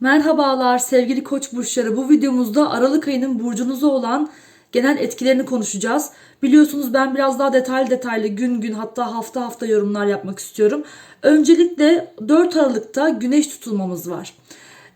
Merhabalar sevgili koç burçları. Bu videomuzda Aralık ayının burcunuza olan genel etkilerini konuşacağız. Biliyorsunuz ben biraz daha detaylı detaylı gün gün hatta hafta hafta yorumlar yapmak istiyorum. Öncelikle 4 Aralık'ta güneş tutulmamız var.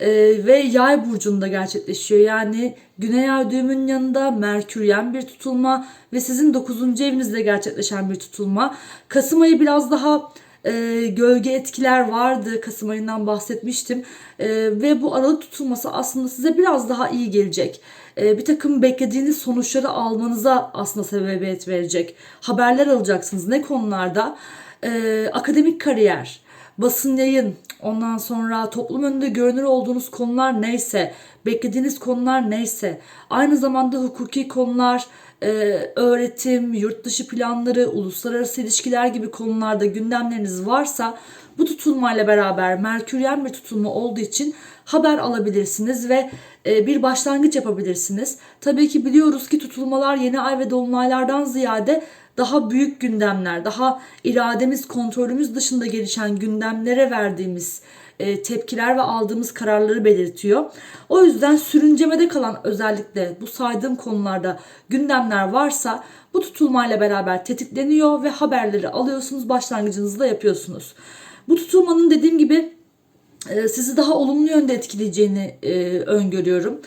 Ee, ve yay burcunda gerçekleşiyor. Yani güney ay düğümün yanında Merküryen bir tutulma ve sizin 9. evinizde gerçekleşen bir tutulma. Kasım ayı biraz daha e, gölge etkiler vardı. Kasım ayından bahsetmiştim. E, ve bu aralık tutulması aslında size biraz daha iyi gelecek. E, bir takım beklediğiniz sonuçları almanıza aslında sebebiyet verecek. Haberler alacaksınız. Ne konularda? E, akademik kariyer, basın yayın, ondan sonra toplum önünde görünür olduğunuz konular neyse, beklediğiniz konular neyse, aynı zamanda hukuki konular, e, öğretim, yurt dışı planları, uluslararası ilişkiler gibi konularda gündemleriniz varsa bu tutulmayla beraber Merküryen bir tutulma olduğu için haber alabilirsiniz ve e, bir başlangıç yapabilirsiniz. Tabii ki biliyoruz ki tutulmalar yeni ay ve dolunaylardan ziyade daha büyük gündemler, daha irademiz, kontrolümüz dışında gelişen gündemlere verdiğimiz e, tepkiler ve aldığımız kararları belirtiyor. O yüzden sürüncemede kalan özellikle bu saydığım konularda gündemler varsa bu tutulmayla beraber tetikleniyor ve haberleri alıyorsunuz, başlangıcınızı da yapıyorsunuz. Bu tutulmanın dediğim gibi e, sizi daha olumlu yönde etkileyeceğini e, öngörüyorum.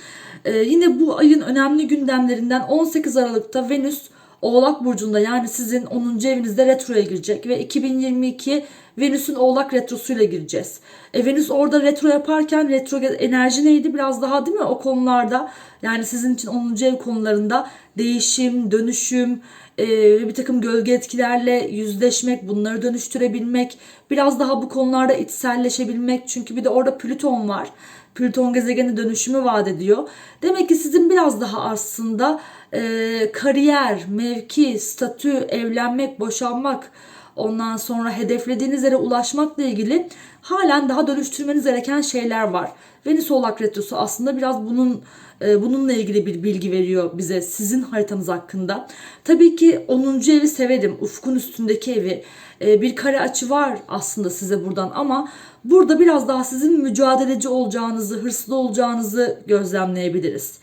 E, yine bu ayın önemli gündemlerinden 18 Aralık'ta Venüs Oğlak Burcu'nda yani sizin 10. evinizde retroya girecek ve 2022 Venüs'ün Oğlak Retrosu'yla gireceğiz. E, Venüs orada retro yaparken retro enerji neydi? Biraz daha değil mi o konularda yani sizin için 10. ev konularında değişim, dönüşüm, e, ve bir takım gölge etkilerle yüzleşmek, bunları dönüştürebilmek, biraz daha bu konularda içselleşebilmek. Çünkü bir de orada Plüton var. Plüton gezegeni dönüşümü vaat ediyor. Demek ki sizin biraz daha aslında e, kariyer, mevki, statü, evlenmek, boşanmak, ondan sonra hedeflediğiniz yere ulaşmakla ilgili halen daha dönüştürmeniz gereken şeyler var. Venüs Oğlak Retrosu aslında biraz bunun e, bununla ilgili bir bilgi veriyor bize sizin haritanız hakkında. Tabii ki 10. evi severim. Ufkun üstündeki evi. E, bir kare açı var aslında size buradan ama burada biraz daha sizin mücadeleci olacağınızı, hırslı olacağınızı gözlemleyebiliriz.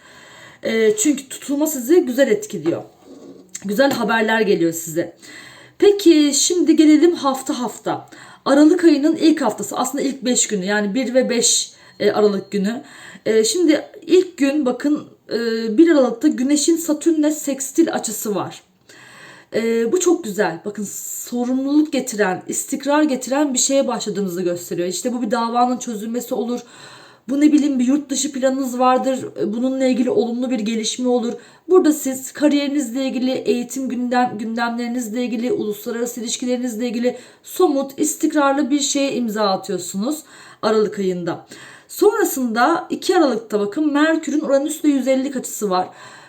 E, çünkü tutulma sizi güzel etkiliyor. Güzel haberler geliyor size. Peki şimdi gelelim hafta hafta. Aralık ayının ilk haftası aslında ilk 5 günü yani 1 ve 5 Aralık günü. Şimdi ilk gün bakın 1 Aralık'ta Güneş'in Satürn'le sekstil açısı var. bu çok güzel. Bakın sorumluluk getiren, istikrar getiren bir şeye başladığınızı gösteriyor. İşte bu bir davanın çözülmesi olur. Bu ne bileyim bir yurt dışı planınız vardır. Bununla ilgili olumlu bir gelişme olur. Burada siz kariyerinizle ilgili, eğitim gündem gündemlerinizle ilgili, uluslararası ilişkilerinizle ilgili somut, istikrarlı bir şeye imza atıyorsunuz Aralık ayında. Sonrasında 2 Aralık'ta bakın Merkür'ün Uranüs'le 150 açısı var.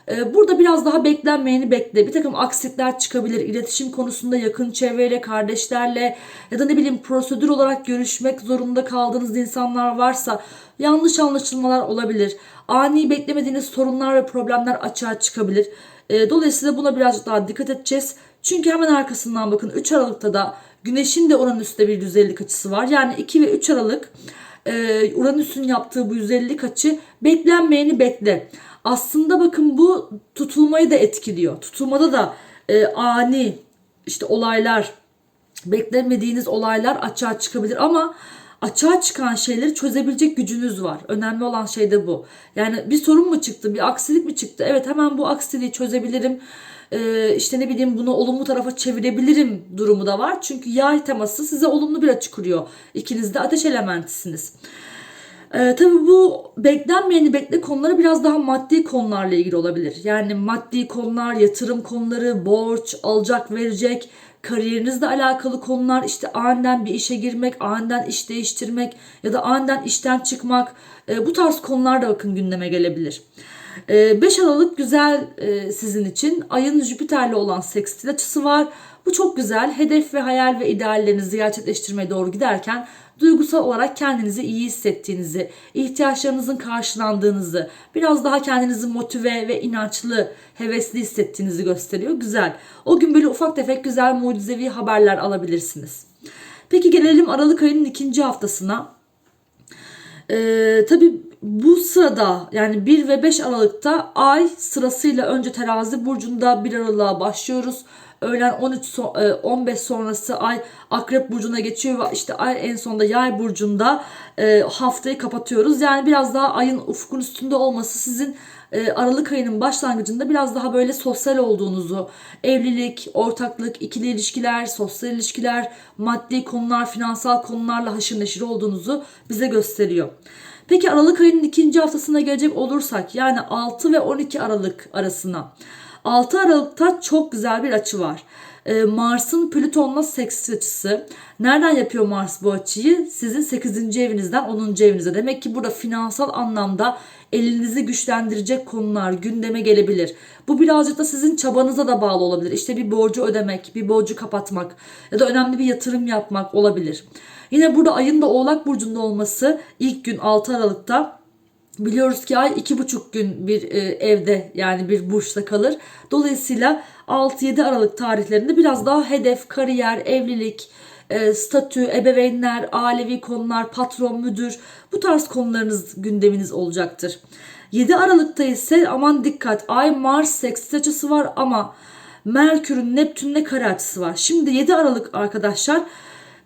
Ee, burada biraz daha beklenmeyeni bekle. Bir takım aksilikler çıkabilir. İletişim konusunda yakın çevreyle, kardeşlerle ya da ne bileyim prosedür olarak görüşmek zorunda kaldığınız insanlar varsa yanlış anlaşılmalar olabilir. Ani beklemediğiniz sorunlar ve problemler açığa çıkabilir. Ee, dolayısıyla buna birazcık daha dikkat edeceğiz. Çünkü hemen arkasından bakın 3 Aralık'ta da Güneş'in de Uranüs'te bir 150 açısı var. Yani 2 ve 3 Aralık e, Uranüs'ün yaptığı bu 150 açı beklenmeyeni bekle. Aslında bakın bu tutulmayı da etkiliyor. Tutulmada da e, ani işte olaylar, beklemediğiniz olaylar açığa çıkabilir ama açığa çıkan şeyleri çözebilecek gücünüz var. Önemli olan şey de bu. Yani bir sorun mu çıktı, bir aksilik mi çıktı? Evet hemen bu aksiliği çözebilirim. Ee, işte ne bileyim bunu olumlu tarafa çevirebilirim durumu da var. Çünkü yay teması size olumlu bir açı kuruyor. İkiniz de ateş elementisiniz. Ee, tabii bu beklenmeyeni bekle konuları biraz daha maddi konularla ilgili olabilir. Yani maddi konular, yatırım konuları, borç, alacak verecek, kariyerinizle alakalı konular işte aniden bir işe girmek, aniden iş değiştirmek ya da aniden işten çıkmak e, bu tarz konular da bakın gündeme gelebilir. 5 e, Aralık güzel e, sizin için. Ayın Jüpiter'le olan sekstil açısı var. Bu çok güzel. Hedef ve hayal ve ideallerinizi gerçekleştirmeye doğru giderken duygusal olarak kendinizi iyi hissettiğinizi, ihtiyaçlarınızın karşılandığınızı, biraz daha kendinizi motive ve inançlı, hevesli hissettiğinizi gösteriyor. Güzel. O gün böyle ufak tefek güzel mucizevi haberler alabilirsiniz. Peki gelelim Aralık ayının ikinci haftasına. Ee, tabii bu sırada yani 1 ve 5 Aralık'ta ay sırasıyla önce terazi burcunda 1 Aralık'a başlıyoruz. Öğlen 13 so- e, 15 sonrası ay akrep burcuna geçiyor ve işte ay en sonunda yay burcunda e, haftayı kapatıyoruz. Yani biraz daha ayın ufkun üstünde olması sizin e, Aralık ayının başlangıcında biraz daha böyle sosyal olduğunuzu, evlilik, ortaklık, ikili ilişkiler, sosyal ilişkiler, maddi konular, finansal konularla haşır neşir olduğunuzu bize gösteriyor. Peki Aralık ayının ikinci haftasına gelecek olursak yani 6 ve 12 Aralık arasına. 6 Aralık'ta çok güzel bir açı var. Ee, Mars'ın Plüton'la seks açısı. Nereden yapıyor Mars bu açıyı? Sizin 8. evinizden 10. evinize. Demek ki burada finansal anlamda elinizi güçlendirecek konular gündeme gelebilir. Bu birazcık da sizin çabanıza da bağlı olabilir. İşte bir borcu ödemek, bir borcu kapatmak ya da önemli bir yatırım yapmak olabilir. Yine burada ayın da Oğlak Burcu'nda olması ilk gün 6 Aralık'ta Biliyoruz ki ay iki buçuk gün bir e, evde yani bir burçta kalır. Dolayısıyla 6-7 Aralık tarihlerinde biraz daha hedef, kariyer, evlilik, e, statü, ebeveynler, ailevi konular, patron, müdür bu tarz konularınız gündeminiz olacaktır. 7 Aralık'ta ise aman dikkat ay Mars seks açısı var ama Merkür'ün Neptün'le kare açısı var. Şimdi 7 Aralık arkadaşlar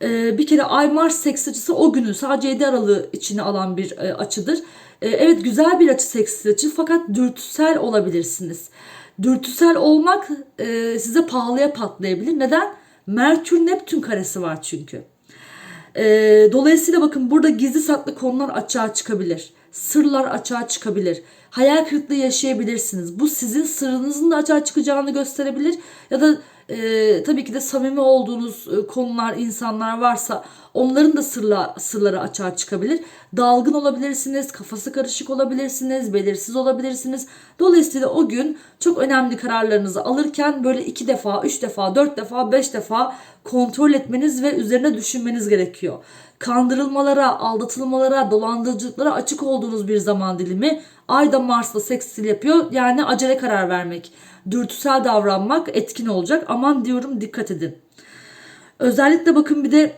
e, bir kere Ay Mars seks açısı o günün sadece 7 Aralık'ı içine alan bir e, açıdır. E, evet güzel bir açı seks açı fakat dürtüsel olabilirsiniz. Dürtüsel olmak e, size pahalıya patlayabilir. Neden? Merkür Neptün karesi var çünkü. E, dolayısıyla bakın burada gizli saklı konular açığa çıkabilir. Sırlar açığa çıkabilir. Hayal kırıklığı yaşayabilirsiniz. Bu sizin sırrınızın da açığa çıkacağını gösterebilir. Ya da e, tabii ki de samimi olduğunuz e, konular, insanlar varsa onların da sırla, sırları açığa çıkabilir. Dalgın olabilirsiniz, kafası karışık olabilirsiniz, belirsiz olabilirsiniz. Dolayısıyla o gün çok önemli kararlarınızı alırken böyle iki defa, üç defa, dört defa, beş defa kontrol etmeniz ve üzerine düşünmeniz gerekiyor. Kandırılmalara, aldatılmalara, dolandırıcılıklara açık olduğunuz bir zaman dilimi Ayda Mars'la seksil yapıyor. Yani acele karar vermek, dürtüsel davranmak etkin olacak. Aman diyorum dikkat edin. Özellikle bakın bir de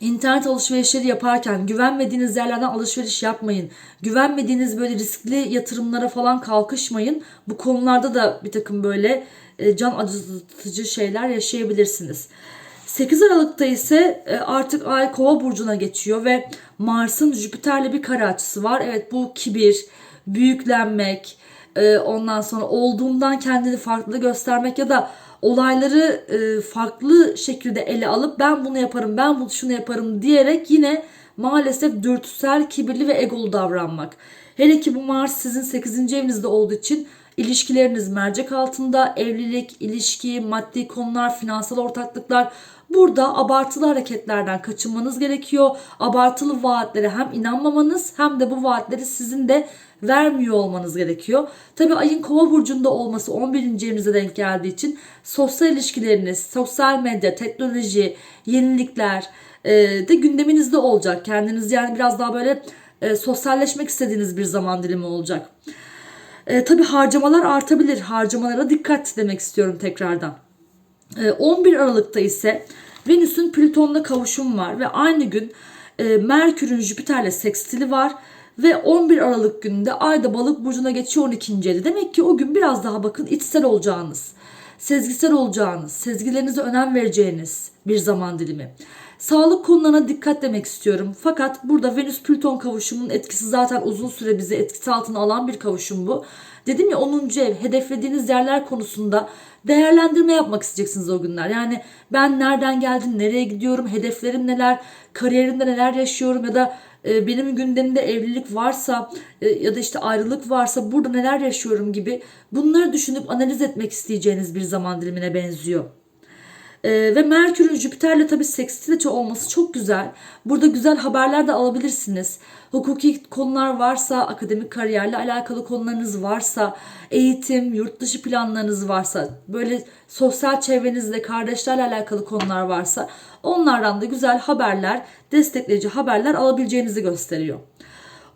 İnternet alışverişleri yaparken güvenmediğiniz yerlerden alışveriş yapmayın. Güvenmediğiniz böyle riskli yatırımlara falan kalkışmayın. Bu konularda da bir takım böyle e, can acıtıcı şeyler yaşayabilirsiniz. 8 Aralık'ta ise e, artık Ay Kova burcuna geçiyor ve Mars'ın Jüpiter'le bir kare açısı var. Evet bu kibir, büyüklenmek, e, ondan sonra olduğundan kendini farklı göstermek ya da olayları e, farklı şekilde ele alıp ben bunu yaparım, ben bunu şunu yaparım diyerek yine maalesef dürtüsel, kibirli ve egolu davranmak. Hele ki bu Mars sizin 8. evinizde olduğu için ilişkileriniz mercek altında, evlilik, ilişki, maddi konular, finansal ortaklıklar Burada abartılı hareketlerden kaçınmanız gerekiyor. Abartılı vaatlere hem inanmamanız hem de bu vaatleri sizin de vermiyor olmanız gerekiyor. Tabii ayın kova burcunda olması 11. evinize denk geldiği için sosyal ilişkileriniz, sosyal medya, teknoloji, yenilikler e, de gündeminizde olacak. Kendiniz yani biraz daha böyle e, sosyalleşmek istediğiniz bir zaman dilimi olacak. E, tabii harcamalar artabilir. Harcamalara dikkat demek istiyorum tekrardan. 11 Aralık'ta ise Venüs'ün Plüton'la kavuşum var ve aynı gün Merkür'ün Jüpiter'le sekstili var ve 11 Aralık gününde Ayda Balık burcuna geçiyor 12. evde. Demek ki o gün biraz daha bakın içsel olacağınız, sezgisel olacağınız, sezgilerinize önem vereceğiniz bir zaman dilimi. Sağlık konularına dikkat demek istiyorum. Fakat burada Venüs Plüton kavuşumunun etkisi zaten uzun süre bizi etkisi altına alan bir kavuşum bu. Dedim ya 10. ev hedeflediğiniz yerler konusunda değerlendirme yapmak isteyeceksiniz o günler. Yani ben nereden geldim, nereye gidiyorum, hedeflerim neler, kariyerimde neler yaşıyorum ya da e, benim gündemimde evlilik varsa e, ya da işte ayrılık varsa burada neler yaşıyorum gibi bunları düşünüp analiz etmek isteyeceğiniz bir zaman dilimine benziyor. Ee, ve Merkür'ün Jüpiter'le tabii sekstil olması çok güzel. Burada güzel haberler de alabilirsiniz. Hukuki konular varsa, akademik kariyerle alakalı konularınız varsa, eğitim, yurt dışı planlarınız varsa, böyle sosyal çevrenizde kardeşlerle alakalı konular varsa onlardan da güzel haberler, destekleyici haberler alabileceğinizi gösteriyor.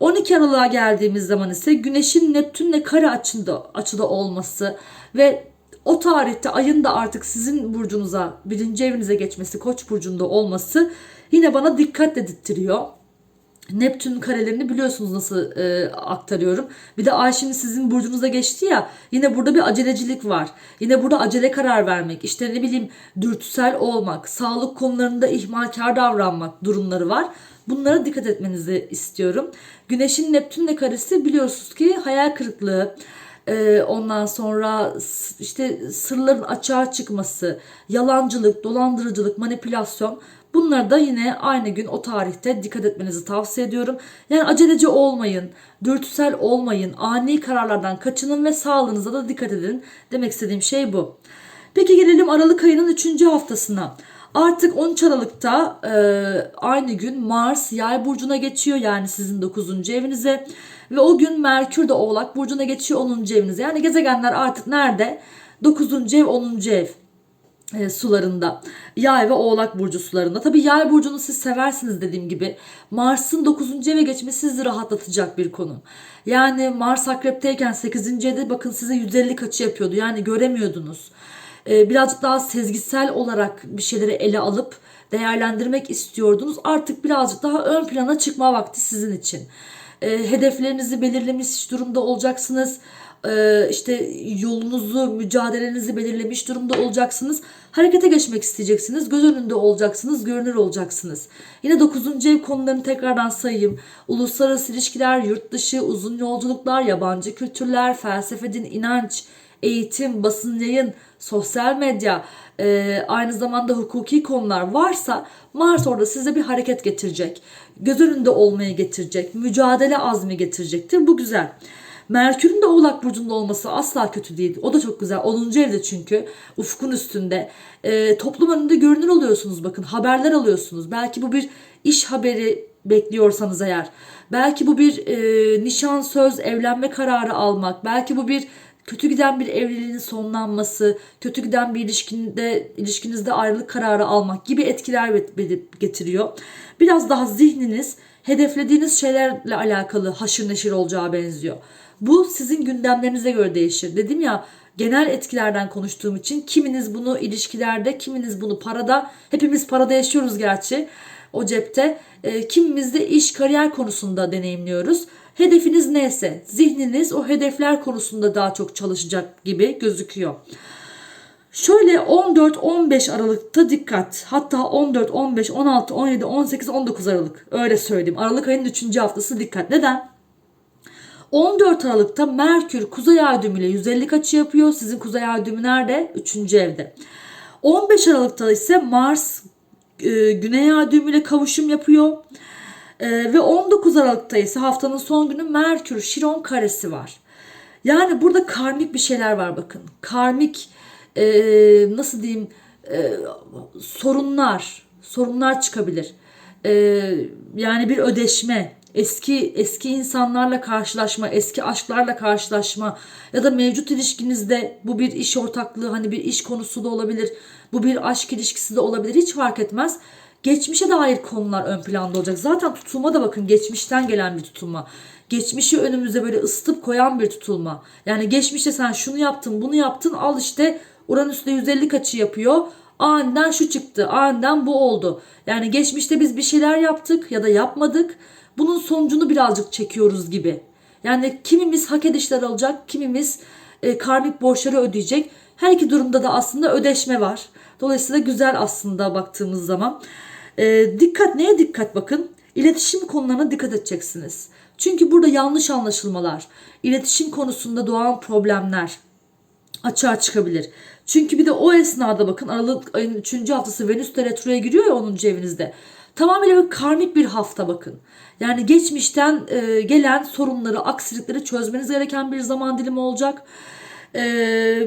12 Aralık'a geldiğimiz zaman ise Güneş'in Neptün'le kare açıda, açıda olması ve o tarihte ayın da artık sizin burcunuza, birinci evinize geçmesi, koç burcunda olması yine bana dikkat dedirtiyor. Neptün karelerini biliyorsunuz nasıl e, aktarıyorum. Bir de ay şimdi sizin burcunuza geçti ya yine burada bir acelecilik var. Yine burada acele karar vermek, işte ne bileyim dürtüsel olmak, sağlık konularında ihmalkar davranmak durumları var. Bunlara dikkat etmenizi istiyorum. Güneşin Neptünle karesi biliyorsunuz ki hayal kırıklığı, ee, ondan sonra işte sırların açığa çıkması, yalancılık, dolandırıcılık, manipülasyon bunları da yine aynı gün o tarihte dikkat etmenizi tavsiye ediyorum. Yani aceleci olmayın, dürtüsel olmayın, ani kararlardan kaçının ve sağlığınıza da dikkat edin. Demek istediğim şey bu. Peki gelelim Aralık ayının 3. haftasına. Artık 13 Aralık'ta e, aynı gün Mars Yay burcuna geçiyor yani sizin 9. evinize ve o gün Merkür de Oğlak burcuna geçiyor 10. evinize. Yani gezegenler artık nerede? 9. ev 10. ev e, sularında. Yay ve Oğlak burcu sularında. Tabii Yay burcunu siz seversiniz dediğim gibi. Mars'ın 9. eve geçmesi sizi rahatlatacak bir konu. Yani Mars Akrep'teyken 8. evde bakın size 150 kaçı yapıyordu. Yani göremiyordunuz. E, birazcık daha sezgisel olarak bir şeyleri ele alıp değerlendirmek istiyordunuz. Artık birazcık daha ön plana çıkma vakti sizin için. E, hedeflerinizi belirlemiş durumda olacaksınız. E, işte yolunuzu, mücadelenizi belirlemiş durumda olacaksınız. Harekete geçmek isteyeceksiniz. Göz önünde olacaksınız, görünür olacaksınız. Yine 9. ev konularını tekrardan sayayım. Uluslararası ilişkiler, yurt dışı, uzun yolculuklar, yabancı kültürler, felsefe, din, inanç, eğitim, basın yayın, sosyal medya, e, aynı zamanda hukuki konular varsa Mars orada size bir hareket getirecek. Göz önünde olmayı getirecek. Mücadele azmi getirecektir. Bu güzel. Merkür'ün de Oğlak Burcu'nda olması asla kötü değil. O da çok güzel. 10. evde çünkü ufkun üstünde. E, toplum önünde görünür oluyorsunuz bakın. Haberler alıyorsunuz. Belki bu bir iş haberi bekliyorsanız eğer. Belki bu bir e, nişan, söz, evlenme kararı almak. Belki bu bir kötü giden bir evliliğin sonlanması, kötü giden bir ilişkinde ilişkinizde ayrılık kararı almak gibi etkiler getiriyor. Biraz daha zihniniz hedeflediğiniz şeylerle alakalı haşır neşir olacağı benziyor. Bu sizin gündemlerinize göre değişir. Dedim ya genel etkilerden konuştuğum için kiminiz bunu ilişkilerde, kiminiz bunu parada, hepimiz parada yaşıyoruz gerçi o cepte. E, kimimiz de iş, kariyer konusunda deneyimliyoruz. Hedefiniz neyse, zihniniz o hedefler konusunda daha çok çalışacak gibi gözüküyor. Şöyle 14-15 Aralık'ta dikkat. Hatta 14, 15, 16, 17, 18, 19 Aralık. Öyle söyleyeyim. Aralık ayının 3. haftası dikkat. Neden? 14 Aralık'ta Merkür Kuzey Ay düğümüyle 150 açı yapıyor. Sizin Kuzey Ay düğümü nerede? 3. evde. 15 Aralık'ta ise Mars e, Güney Ay düğümüyle kavuşum yapıyor. E, ve 19 Aralık'ta ise haftanın son günü Merkür Şiron karesi var. Yani burada karmik bir şeyler var bakın. Karmik e, nasıl diyeyim sorunlar sorunlar çıkabilir. E, yani bir ödeşme, eski eski insanlarla karşılaşma, eski aşklarla karşılaşma ya da mevcut ilişkinizde bu bir iş ortaklığı, hani bir iş konusu da olabilir. Bu bir aşk ilişkisi de olabilir. Hiç fark etmez. Geçmişe dair konular ön planda olacak. Zaten tutulma da bakın geçmişten gelen bir tutulma. Geçmişi önümüze böyle ısıtıp koyan bir tutulma. Yani geçmişte sen şunu yaptın, bunu yaptın, al işte Uranüs'te 150 kaçı yapıyor. Aniden şu çıktı, aniden bu oldu. Yani geçmişte biz bir şeyler yaptık ya da yapmadık. Bunun sonucunu birazcık çekiyoruz gibi. Yani kimimiz hak edişler alacak, kimimiz e, karmik borçları ödeyecek. Her iki durumda da aslında ödeşme var. Dolayısıyla güzel aslında baktığımız zaman. E, dikkat neye dikkat bakın? İletişim konularına dikkat edeceksiniz. Çünkü burada yanlış anlaşılmalar, iletişim konusunda doğan problemler açığa çıkabilir. Çünkü bir de o esnada bakın Aralık ayının 3. haftası Venüs de retroya giriyor ya 10. evinizde. Tamamıyla bir karmik bir hafta bakın. Yani geçmişten e, gelen sorunları, aksilikleri çözmeniz gereken bir zaman dilimi olacak. E,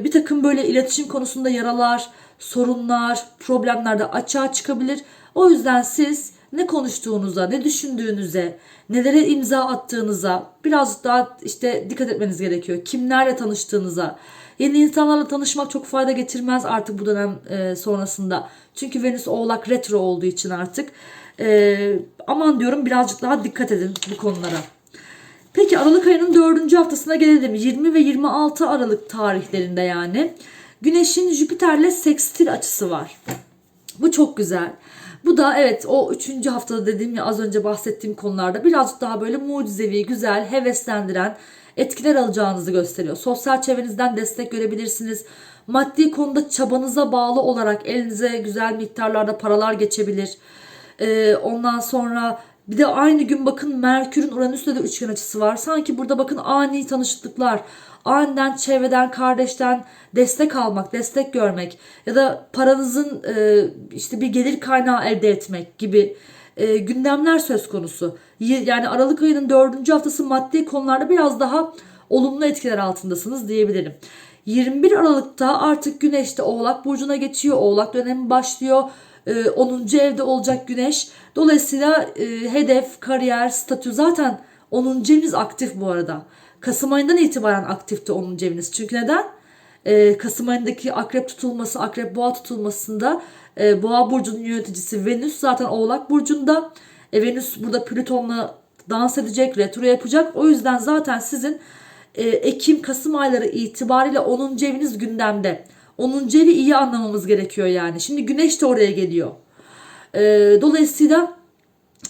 bir takım böyle iletişim konusunda yaralar, sorunlar, problemler de açığa çıkabilir. O yüzden siz ne konuştuğunuza, ne düşündüğünüze, nelere imza attığınıza biraz daha işte dikkat etmeniz gerekiyor. Kimlerle tanıştığınıza. Yeni insanlarla tanışmak çok fayda getirmez artık bu dönem e, sonrasında. Çünkü Venüs Oğlak retro olduğu için artık. E, aman diyorum birazcık daha dikkat edin bu konulara. Peki Aralık ayının 4. haftasına gelelim. 20 ve 26 Aralık tarihlerinde yani. Güneşin Jüpiter'le sekstil açısı var. Bu çok güzel. Bu da evet o üçüncü haftada dediğim ya az önce bahsettiğim konularda birazcık daha böyle mucizevi, güzel, heveslendiren etkiler alacağınızı gösteriyor. Sosyal çevrenizden destek görebilirsiniz. Maddi konuda çabanıza bağlı olarak elinize güzel miktarlarda paralar geçebilir. Ee, ondan sonra bir de aynı gün bakın Merkür'ün Uranüs'le de üçgen açısı var. Sanki burada bakın ani tanışıklıklar, aniden çevreden, kardeşten destek almak, destek görmek ya da paranızın e, işte bir gelir kaynağı elde etmek gibi e, gündemler söz konusu. Yani Aralık ayının dördüncü haftası maddi konularda biraz daha olumlu etkiler altındasınız diyebilirim. 21 Aralık'ta artık Güneş de Oğlak Burcu'na geçiyor. Oğlak dönemi başlıyor. Ee, 10. evde olacak Güneş. Dolayısıyla e, hedef, kariyer, statü zaten 10. eviniz aktif bu arada. Kasım ayından itibaren aktifti 10. eviniz. Çünkü neden? Ee, Kasım ayındaki akrep tutulması, akrep boğa tutulmasında e, boğa burcunun yöneticisi Venüs zaten Oğlak Burcu'nda. E, Venüs burada Plüton'la dans edecek, retro yapacak. O yüzden zaten sizin e, Ekim, Kasım ayları itibariyle 10. eviniz gündemde. 10. evi iyi anlamamız gerekiyor yani. Şimdi güneş de oraya geliyor. E, dolayısıyla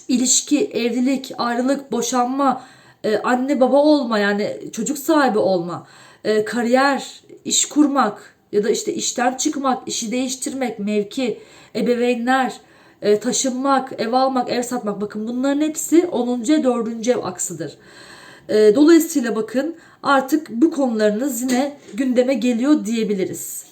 ilişki, evlilik, ayrılık, boşanma, e, anne baba olma yani çocuk sahibi olma, e, kariyer, iş kurmak ya da işte işten çıkmak, işi değiştirmek, mevki, ebeveynler, e, taşınmak, ev almak, ev satmak bakın bunların hepsi 10. 4. ev aksıdır. E, dolayısıyla bakın artık bu konularınız yine gündeme geliyor diyebiliriz.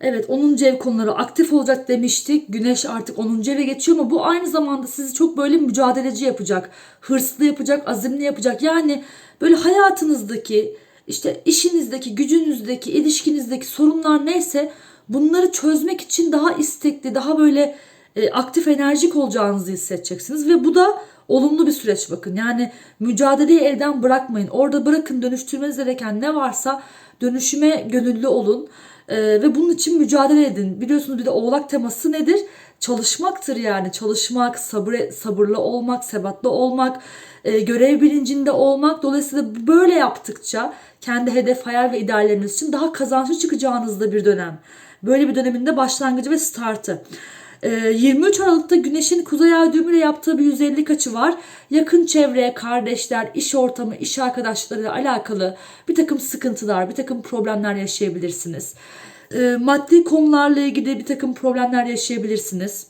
Evet 10. ev konuları aktif olacak demiştik. Güneş artık 10. eve geçiyor ama bu aynı zamanda sizi çok böyle mücadeleci yapacak. Hırslı yapacak, azimli yapacak. Yani böyle hayatınızdaki işte işinizdeki, gücünüzdeki, ilişkinizdeki sorunlar neyse bunları çözmek için daha istekli, daha böyle e, aktif enerjik olacağınızı hissedeceksiniz ve bu da olumlu bir süreç bakın. Yani mücadeleyi elden bırakmayın. Orada bırakın dönüştürmeniz gereken ne varsa dönüşüme gönüllü olun. Ee, ve bunun için mücadele edin. Biliyorsunuz bir de oğlak teması nedir? Çalışmaktır yani. Çalışmak, sabır, sabırlı olmak, sebatlı olmak, e, görev bilincinde olmak. Dolayısıyla böyle yaptıkça kendi hedef, hayal ve idealleriniz için daha kazançlı çıkacağınız da bir dönem. Böyle bir dönemin de başlangıcı ve startı. Ee, 23 Aralık'ta Güneş'in Kuzey Ay düğümüyle yaptığı bir 150 açı var. Yakın çevreye, kardeşler, iş ortamı, iş arkadaşlarıyla alakalı bir takım sıkıntılar, bir takım problemler yaşayabilirsiniz. Ee, maddi konularla ilgili bir takım problemler yaşayabilirsiniz.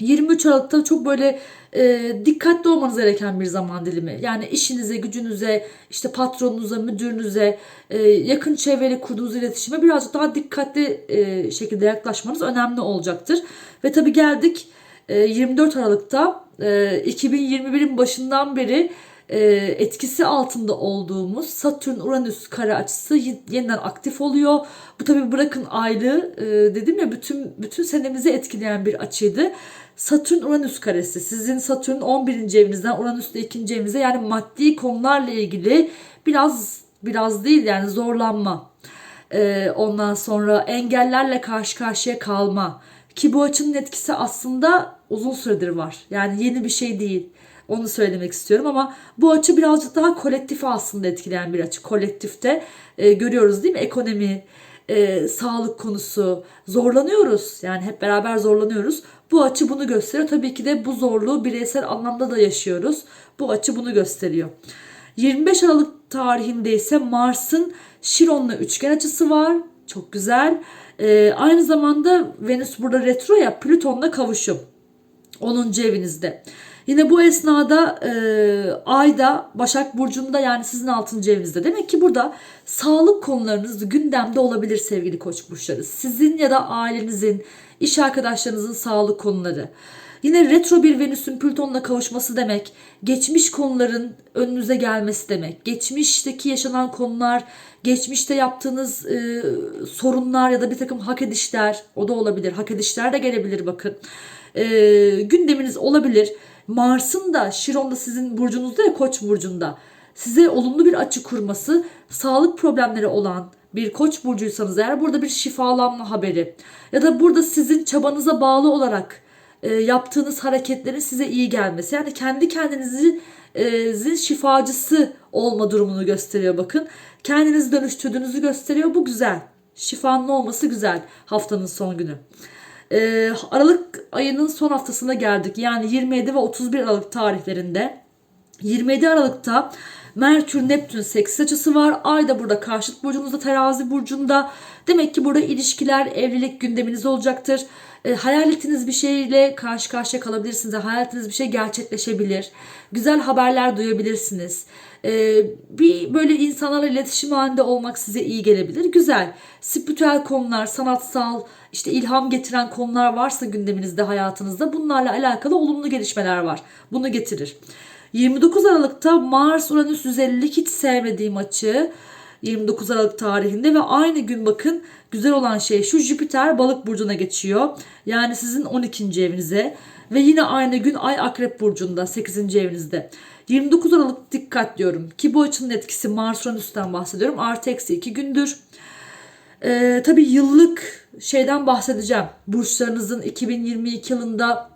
23 Aralık'ta çok böyle e, dikkatli olmanız gereken bir zaman dilimi. Yani işinize, gücünüze, işte patronunuza, müdürünüze, e, yakın çevreli kurduğunuz iletişime birazcık daha dikkatli e, şekilde yaklaşmanız önemli olacaktır. Ve tabii geldik e, 24 Aralık'ta e, 2021'in başından beri e, etkisi altında olduğumuz Satürn-Uranüs kare açısı yeniden aktif oluyor. Bu tabii bırakın aylığı e, dedim ya bütün bütün senemizi etkileyen bir açıydı. Satürn-Uranüs karesi sizin Satürn 11. evinizden Uranüs de 2. evinize yani maddi konularla ilgili biraz biraz değil yani zorlanma. E, ondan sonra engellerle karşı karşıya kalma. Ki bu açının etkisi aslında uzun süredir var. Yani yeni bir şey değil. Onu söylemek istiyorum ama bu açı birazcık daha kolektifi aslında etkileyen bir açı. Kolektifte e, görüyoruz değil mi? Ekonomi, e, sağlık konusu zorlanıyoruz. Yani hep beraber zorlanıyoruz. Bu açı bunu gösteriyor. Tabii ki de bu zorluğu bireysel anlamda da yaşıyoruz. Bu açı bunu gösteriyor. 25 Aralık tarihinde ise Mars'ın Şiron'la üçgen açısı var. Çok güzel. E, aynı zamanda Venüs burada retro ya Plüton'la kavuşum. 10. evinizde. Yine bu esnada e, Ayda Başak Burcu'nda yani sizin 6. evinizde. Demek ki burada sağlık konularınız gündemde olabilir sevgili koç burçları. Sizin ya da ailenizin, iş arkadaşlarınızın sağlık konuları. Yine retro bir Venüs'ün Plüton'la kavuşması demek, geçmiş konuların önünüze gelmesi demek. Geçmişteki yaşanan konular, geçmişte yaptığınız e, sorunlar ya da bir takım hak edişler, o da olabilir. Hak edişler de gelebilir bakın. E, gündeminiz olabilir. Mars'ın da Şiron'da sizin burcunuzda ya Koç burcunda size olumlu bir açı kurması, sağlık problemleri olan bir Koç burcuysanız eğer burada bir şifalanma haberi ya da burada sizin çabanıza bağlı olarak e, yaptığınız hareketlerin size iyi gelmesi. Yani kendi kendinizi e, şifacısı olma durumunu gösteriyor bakın. Kendinizi dönüştürdüğünüzü gösteriyor. Bu güzel. Şifanın olması güzel haftanın son günü. Ee, Aralık ayının son haftasına geldik. Yani 27 ve 31 Aralık tarihlerinde. 27 Aralık'ta Merkür Neptün 8 açısı var. Ay da burada karşıt burcunuzda terazi burcunda. Demek ki burada ilişkiler, evlilik gündeminiz olacaktır. E, hayal ettiğiniz bir şeyle karşı karşıya kalabilirsiniz. Hayal ettiğiniz bir şey gerçekleşebilir. Güzel haberler duyabilirsiniz. E, bir böyle insanlarla iletişim halinde olmak size iyi gelebilir. Güzel. Spiritüel konular, sanatsal, işte ilham getiren konular varsa gündeminizde, hayatınızda bunlarla alakalı olumlu gelişmeler var. Bunu getirir. 29 Aralık'ta Mars Uranüs 150'lik hiç sevmediğim açı. 29 Aralık tarihinde ve aynı gün bakın güzel olan şey şu Jüpiter balık burcuna geçiyor. Yani sizin 12. evinize ve yine aynı gün Ay Akrep burcunda 8. evinizde. 29 Aralık dikkat diyorum ki bu açının etkisi Mars Uranüs'ten bahsediyorum. Artı eksi 2 gündür. Ee, tabii yıllık şeyden bahsedeceğim. Burçlarınızın 2022 yılında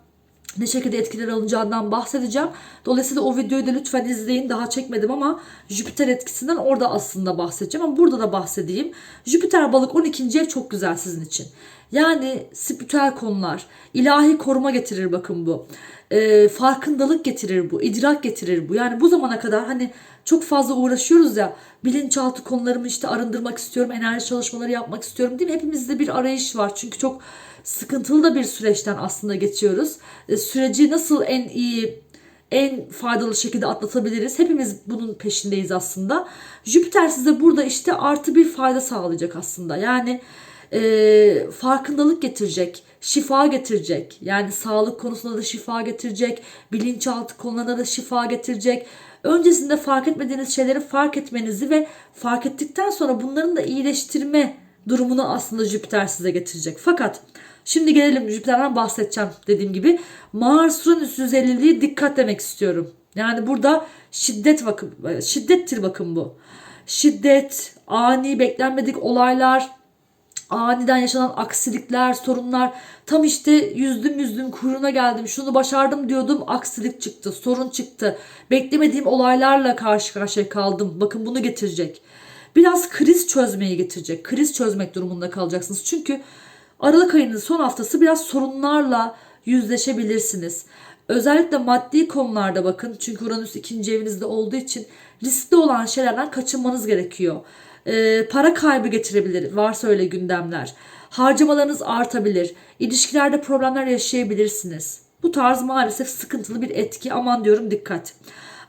ne şekilde etkiler alınacağından bahsedeceğim. Dolayısıyla o videoyu da lütfen izleyin. Daha çekmedim ama Jüpiter etkisinden orada aslında bahsedeceğim. Ama burada da bahsedeyim. Jüpiter balık 12. ev çok güzel sizin için. Yani spiritüel konular, ilahi koruma getirir bakın bu. Ee, farkındalık getirir bu, idrak getirir bu. Yani bu zamana kadar hani çok fazla uğraşıyoruz ya bilinçaltı konularımı işte arındırmak istiyorum, enerji çalışmaları yapmak istiyorum değil mi? Hepimizde bir arayış var. Çünkü çok sıkıntılı da bir süreçten aslında geçiyoruz. E, süreci nasıl en iyi en faydalı şekilde atlatabiliriz. Hepimiz bunun peşindeyiz aslında. Jüpiter size burada işte artı bir fayda sağlayacak aslında. Yani e, farkındalık getirecek, şifa getirecek. Yani sağlık konusunda da şifa getirecek, bilinçaltı konularında da şifa getirecek. Öncesinde fark etmediğiniz şeyleri fark etmenizi ve fark ettikten sonra bunların da iyileştirme durumunu aslında Jüpiter size getirecek. Fakat şimdi gelelim Jüpiter'den bahsedeceğim dediğim gibi. Mars Uranüs 150'liği dikkat demek istiyorum. Yani burada şiddet bakın, şiddettir bakın bu. Şiddet, ani beklenmedik olaylar, aniden yaşanan aksilikler, sorunlar. Tam işte yüzdüm yüzdüm kuyruğuna geldim. Şunu başardım diyordum. Aksilik çıktı, sorun çıktı. Beklemediğim olaylarla karşı karşıya kaldım. Bakın bunu getirecek. Biraz kriz çözmeyi getirecek. Kriz çözmek durumunda kalacaksınız. Çünkü Aralık ayının son haftası biraz sorunlarla yüzleşebilirsiniz. Özellikle maddi konularda bakın. Çünkü Uranüs ikinci evinizde olduğu için riskli olan şeylerden kaçınmanız gerekiyor. Ee, para kaybı getirebilir. Varsa öyle gündemler. Harcamalarınız artabilir. İlişkilerde problemler yaşayabilirsiniz. Bu tarz maalesef sıkıntılı bir etki. Aman diyorum dikkat.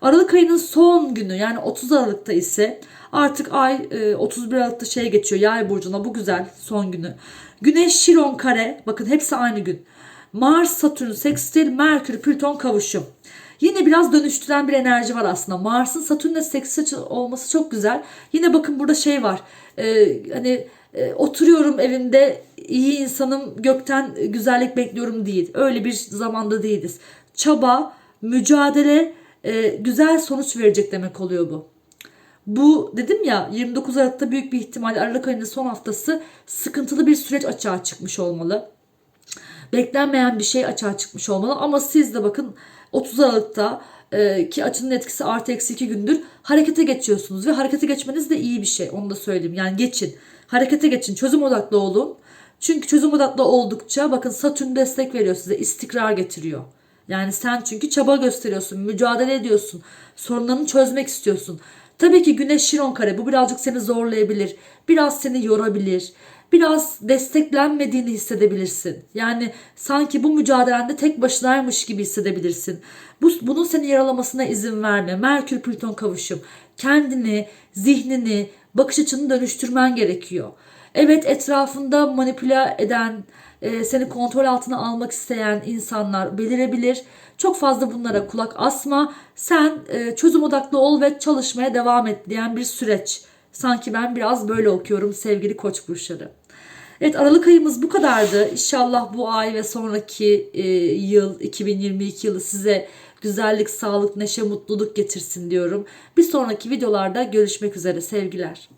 Aralık ayının son günü yani 30 Aralık'ta ise artık ay 31 e, Aralık'ta şeye geçiyor yay burcuna bu güzel son günü. Güneş Şiron kare bakın hepsi aynı gün. Mars Satürn sekstil Merkür Plüton kavuşum. Yine biraz dönüştüren bir enerji var aslında. Mars'ın Satürn'le seks açı olması çok güzel. Yine bakın burada şey var. Ee, hani e, oturuyorum evimde iyi insanım gökten güzellik bekliyorum değil. Öyle bir zamanda değiliz. Çaba, mücadele e, güzel sonuç verecek demek oluyor bu. Bu dedim ya 29 Aralık'ta büyük bir ihtimal Aralık ayının son haftası sıkıntılı bir süreç açığa çıkmış olmalı. Beklenmeyen bir şey açığa çıkmış olmalı ama siz de bakın 30 Aralık'ta e, ki açının etkisi artı eksi 2 gündür. Harekete geçiyorsunuz ve harekete geçmeniz de iyi bir şey onu da söyleyeyim. Yani geçin. Harekete geçin. Çözüm odaklı olun. Çünkü çözüm odaklı oldukça bakın Satürn destek veriyor size istikrar getiriyor. Yani sen çünkü çaba gösteriyorsun, mücadele ediyorsun, sorunlarını çözmek istiyorsun. Tabii ki Güneş Şiron kare bu birazcık seni zorlayabilir, biraz seni yorabilir, biraz desteklenmediğini hissedebilirsin. Yani sanki bu mücadelende tek başınaymış gibi hissedebilirsin. Bu, bunun seni yaralamasına izin verme. Merkür Plüton kavuşum. Kendini, zihnini, bakış açını dönüştürmen gerekiyor. Evet etrafında manipüle eden, e, seni kontrol altına almak isteyen insanlar belirebilir. Çok fazla bunlara kulak asma. Sen e, çözüm odaklı ol ve çalışmaya devam et diyen bir süreç. Sanki ben biraz böyle okuyorum sevgili koç burçları. Evet Aralık ayımız bu kadardı. İnşallah bu ay ve sonraki e, yıl 2022 yılı size güzellik, sağlık, neşe, mutluluk getirsin diyorum. Bir sonraki videolarda görüşmek üzere sevgiler.